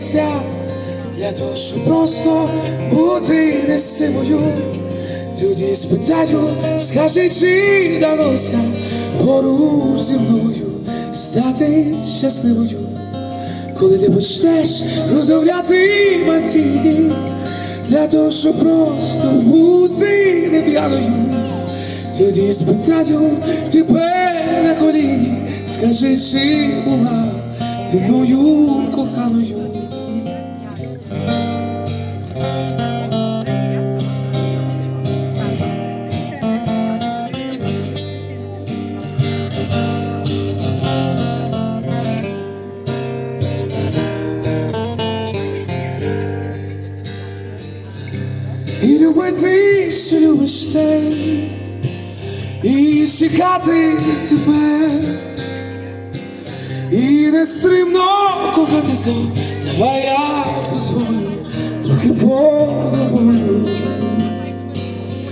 вдалося для того, щоб просто бути не сивою. Тоді спитаю, скажи, чи вдалося поруч зі мною стати щасливою, коли ти почнеш розмовляти мартії, для того, щоб просто бути не п'яною. Тоді спитаю тебе на коліні, скажи, чи була ти мною коханою. Любити, що любиш ти, і чекати тебе, і нестримно кохати знов, давай я дозволю, трохи поговорю.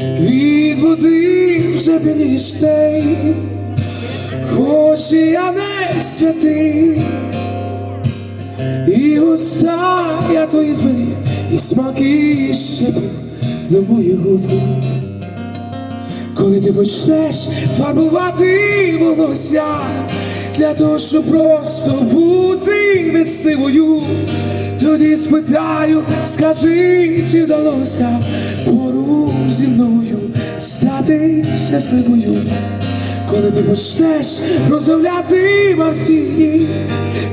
Від води вже біліш ти, хоч і я не святий, і уста я твої зберіг, і смаки щепив до моїх губ. Коли ти почнеш фарбувати волосся для того, щоб просто бути не сивою, тоді спитаю, скажи, чи вдалося поруч зі мною стати щасливою. Коли ти почнеш розмовляти мартії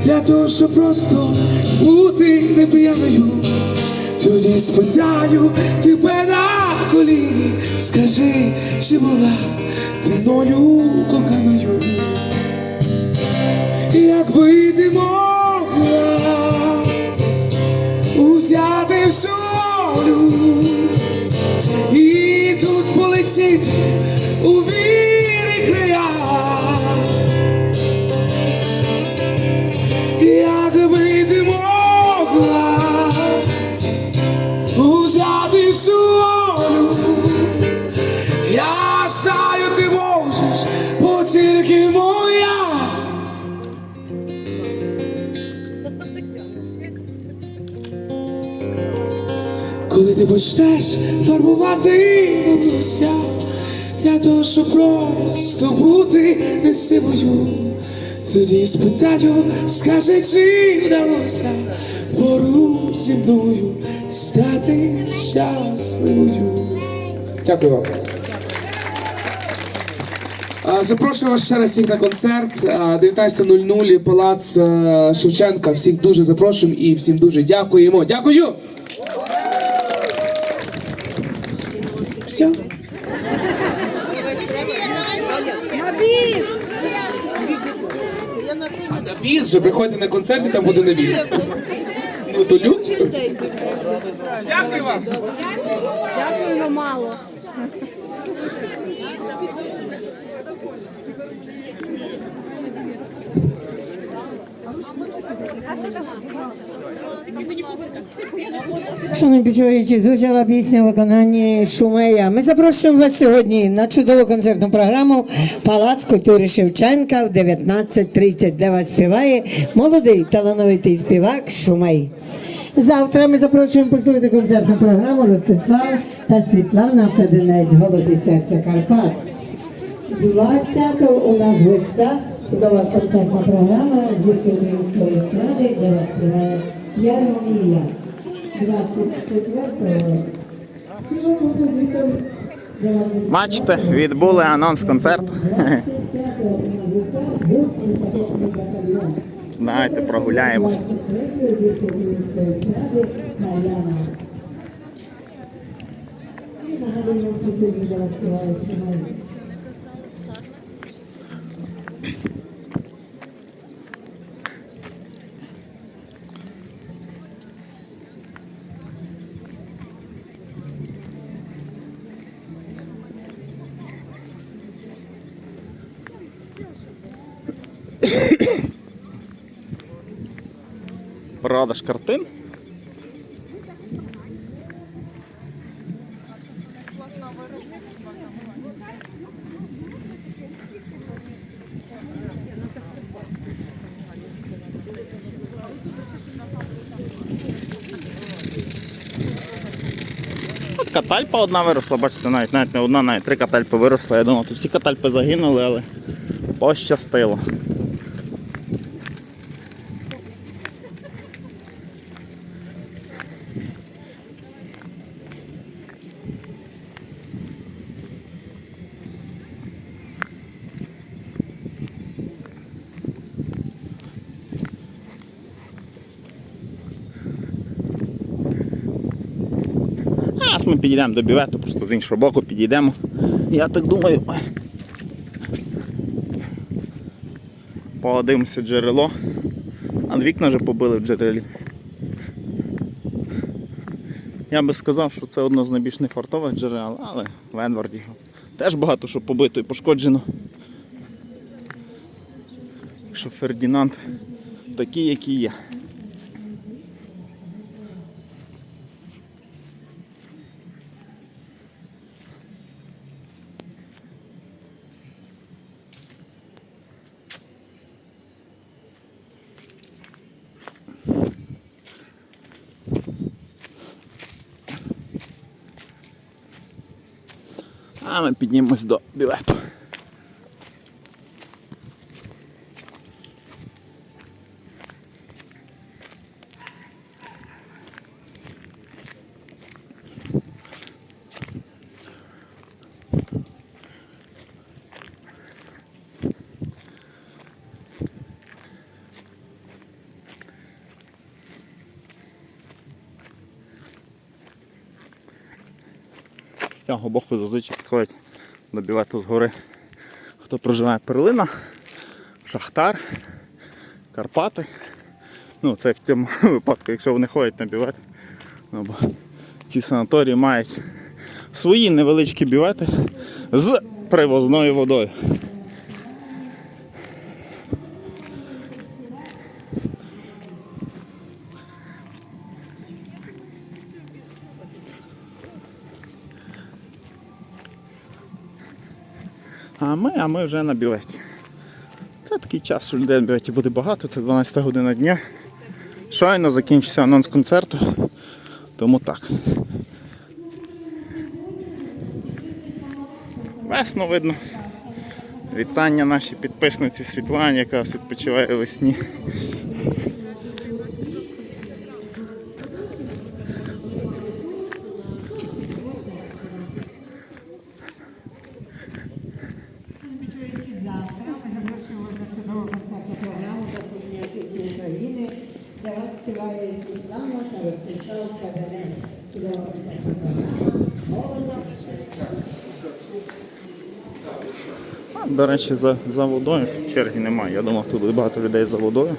для того, щоб просто бути не п'яною. Тоді спитаю тебе на коліні, скажи, чи була ти мною коханою, якби ти могла узяти всю ти почнеш фарбувати волосся для того, щоб просто бути не сивою, тоді спитаю, скажи, чи вдалося поруч зі мною стати щасливою. Дякую вам. Запрошую вас ще раз всіх на концерт. 19.00 Палац е, Шевченка. Всіх дуже запрошуємо і всім дуже дякуємо. Дякую! Все. На біс же приходьте на концерт і там буде на біс. Ну то люкс. Дякую вам. Дякую, но мало. Шановні почуваючі, звучала пісня в виконанні Шумея. Ми запрошуємо вас сьогодні на чудову концертну програму Палац культури Шевченка в 19.30, де вас співає молодий талановитий співак Шумей. Завтра ми запрошуємо послухати концертну програму Ростислав та Світлана Феденець, голос і серця Карпат. 20 у нас в гостях чудова концертна програма звідки української естради, де вас співає Ярмомія. 24-го. композитор Бачите, відбули анонс концерту. 25-го був естафетний батальйон. Давайте прогуляємося. 23-ї звідки продаж картин. Катальпа одна виросла, бачите, навіть навіть не одна, навіть три катальпи виросла. Я думав, тут всі катальпи загинули, але пощастило. Ми підійдемо до бівету, просто з іншого боку підійдемо. Я так думаю. ой. Подивимося джерело. А вікна вже побили в джерелі. Я би сказав, що це одно з найбільш нефартових джерел, але в Енварді теж багато що побито і пошкоджено. Так що Фердінанд такий, який є. А ми піднімемось до білету. Цього боку зазвичай підходять до білету згори. Хто проживає Перлина, Шахтар, Карпати. Ну, це в цьому випадку, якщо вони ходять на бівет. Ну, бо ці санаторії мають свої невеличкі бівети з привозною водою. А ми, а ми вже на білеті. Це такий час, що людей на білеті буде багато, це 12 година дня. Щойно закінчився анонс концерту, тому так. Весно видно. Вітання нашій підписниці Світлані, яка відпочиває весні. До речі, за, за водою черги немає. Я думав, тут багато людей за водою.